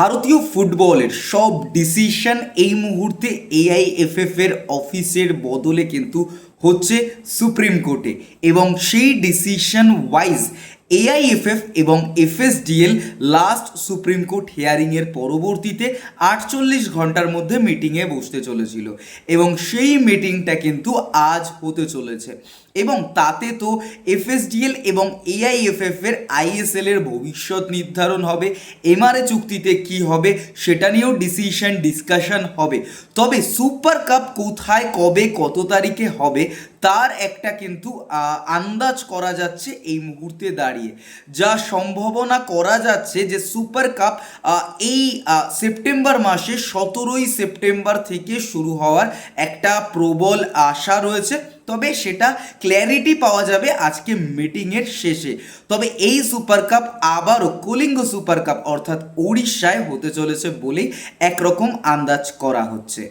ভারতীয় ফুটবলের সব ডিসিশন এই মুহূর্তে এআইএফএফ এর অফিসের বদলে কিন্তু হচ্ছে সুপ্রিম কোর্টে এবং সেই ডিসিশন ওয়াইজ এআইএফএফ এবং এফএসডিএল লাস্ট সুপ্রিম কোর্ট হিয়ারিংয়ের পরবর্তীতে আটচল্লিশ ঘণ্টার মধ্যে মিটিংয়ে বসতে চলেছিল এবং সেই মিটিংটা কিন্তু আজ হতে চলেছে। এবং তাতে তো এফএসডিএল এবং এআইএফএফ এর আইএসএল এর ভবিষ্যৎ নির্ধারণ হবে এমআরএ চুক্তিতে কি হবে সেটা নিয়েও ডিসিশন ডিসকাশন হবে। তবে সুপার কাপ কোথায়, কবে, কত তারিখে হবে, তার একটা কিন্তু আন্দাজ করা যাচ্ছে এই মুহূর্তে দাঁড়িয়ে। যা সম্ভাবনা করা যাচ্ছে যে সুপার কাপ এই সেপ্টেম্বর মাসে, সতেরোই সেপ্টেম্বর থেকে শুরু হওয়ার একটা প্রবল আশা রয়েছে। তবে সেটা ক্ল্যারিটি পাওয়া যাবে আজকে মিটিংয়ের শেষে। তবে এই সুপার কাপ আবারও কলিঙ্গ সুপার কাপ অর্থাৎ উড়িষ্যায় হতে চলেছে বলেই একরকম আন্দাজ করা হচ্ছে।